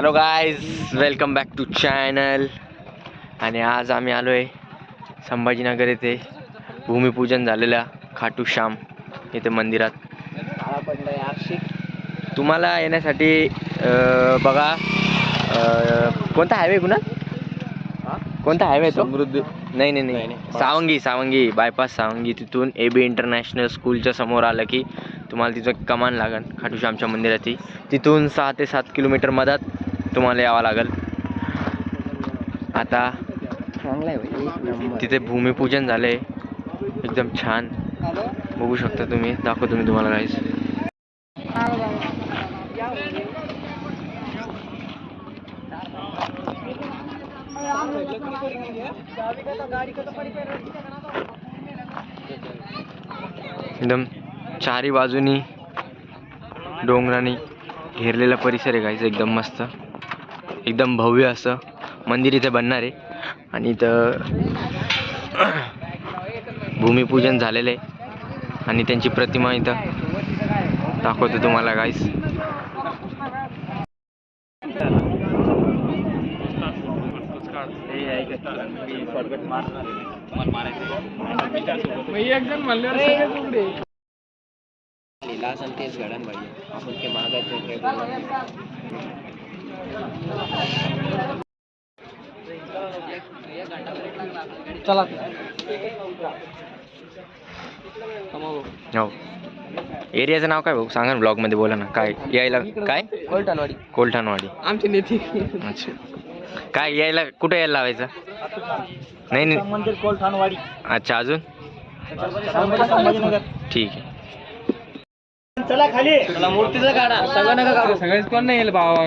Hello guys welcome back to channel आणि आज आम्ही आलो आहे संभाजीनगर येथे. भूमिपूजन झालेल्या खाटू श्याम येथे मंदिरात. तुम्हाला येण्यासाठी बघा कोणता हायवे कुणा कोणता हायवे तो? समृद्धी. नाही नाही नाही. सावंगी सावंगी. बायपास सावंगी. तिथून ए बी इंटरनॅशनल स्कूलच्या समोर आलं की तुम्हाला तिथं कमान लागेल खाटूश्यामच्या मंदिराची. तिथून सहा ते सात किलोमीटर मधात तुम्हाला यावं लागेल. आता तिथे भूमिपूजन झालंय. एकदम छान. बघू शकता तुम्ही. दाखवतो मी तुम्हाला काहीच एकदम चारी बाजूनी डोंगराने घेरलेला परिसर आहे गायचं एकदम मस्त. एकदम भव्य असं मंदिर इथे बनणार आहे. आणि इथं भूमिपूजन झालेलं आहे. आणि त्यांची प्रतिमा इथं दाखवतो तुम्हाला गाईस चला. हो. एरियाचं नाव काय भाऊ? सांगा ना ब्लॉगमध्ये बोला ना. काय यायला काय? कोलटानवाडी कोलठाणवाडी. आमचे नेते. अच्छा. काय यायला कुठे यायला लावायचं? नाही नाही. मंदिर कोलठानवाडी अच्छा अजून? ठीक आहे. चला खाली. चला मूर्तीचा काढा. सगळं नका काढू सगळेच कोण नाही येईल भावा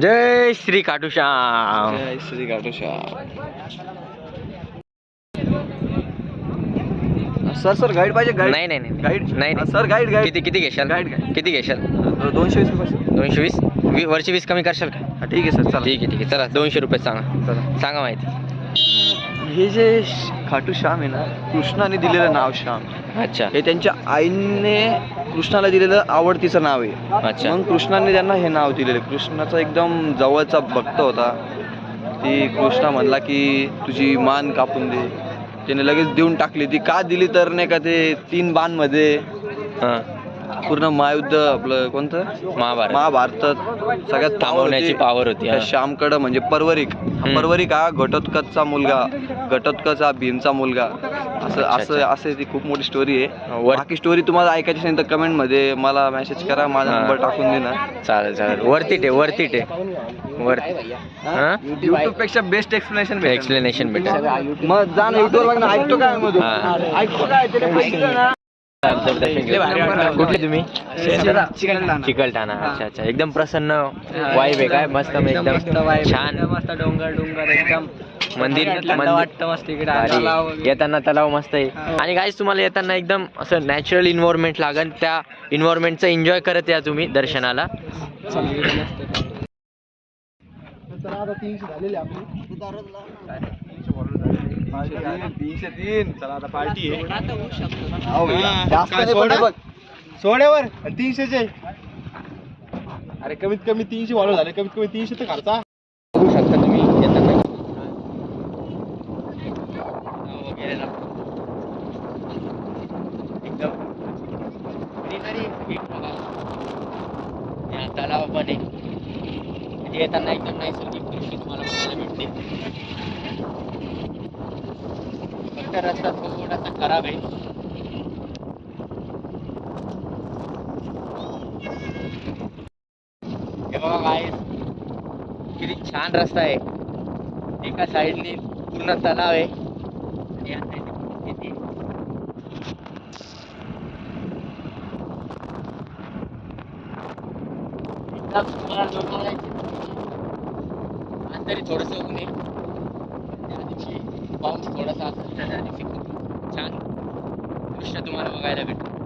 जय Shri Khatushyam. Shri sir sir guide पाहिजे गाईड नाही नाही नाही. गाईड नाही नाही. सर गाईड गाईड किती किती घेशाल? Guide, guide. किती घेशाल? दोनशे वीस रुपये दोनशे वीस? वी वरची वीस कमी करशाल का? ठीक आहे सर. चला. ठीक आहे ठीक आहे. चला दोनशे रुपये सांगा. चला. सांगा माहिती. हे जे खाटू श्याम आहे ना कृष्णाने दिलेलं नाव श्याम. अच्छा. हे त्यांच्या आईने कृष्णाला दिलेलं आवडतीचं नाव आहे. अच्छा. मग कृष्णाने त्यांना हे नाव दिलेलं. कृष्णाचा एकदम जवळचा भक्त होता. ती कृष्णा म्हणला की तुझी मान कापून दे. त्याने लगेच देऊन टाकली. ती का दिली तर नाही का ते तीन बाणमध्ये? हां. पूर्ण महायुद्ध आपलं कोणतं? महाभारत. महाभारतात सगळ्यात थांबवण्याची. पावर होती हा. श्यामकडं म्हणजे परवरिक. हा. परवरिक हा घटोत्कचचा मुलगा. घटोत्कचा भीमचा मुलगा. असं असं अच्छा. असं ती खूप मोठी स्टोरी आहे. वर बाकी स्टोरी तुम्हाला ऐकायची असेल तर कमेंटमध्ये मला मेसेज करा. माझा हा. नंबर टाकून दे ना चालेल चालेल. वरती टे वरती टे वर हां? युट्यूबपेक्षा बेस्ट एक्सप्लेनेशन एक्सप्लेनेशन भेटेल. मग जा ना युट्यूब बघ ना. ऐकतो काय हा. ऐकतो काय त्याने पैसे ना. कुठले तुम्ही? चिकलठाणा. अच्छा अच्छा. एकदम प्रसन्न वाईब आहे काय? मस्त एकदम छान. मस्त डोंगर डोंगर एकदम मंदिर मंदिर- वाटतं मस्त इकडे. येताना तलाव मस्त आहे. आणि गाईज तुम्हाला येताना एकदम असं नॅचरल इन्व्हायरमेंट लागेल त्या इन्व्हायरमेंटचं एन्जॉय करत या तुम्ही दर्शनाला. तीनशे तीन चला आता पार्टी आहे. जास्त नाही पण बघ. सोड्यावर तीनशेचे. अरे कमीत कमी तीनशे वाढव झाले. कमीत कमी तीनशे तर खर्चा बघू शकता तुम्ही. तलाव पण आहे म्हणजे येताना एकदम नैसर्गिक दृश्य तुम्हाला बघायला भेटते जाण्याचा रस्ता थोडासा खराब आहे बघा काय किती छान रस्ता आहे. एका साईडने पूर्ण तलाव आहे. आणि या साईडने तरी थोडस उन्हे त्या दिवशी पाऊस थोडासा असेल तर छान. दृश्य तुम्हाला बघायला भेटेल.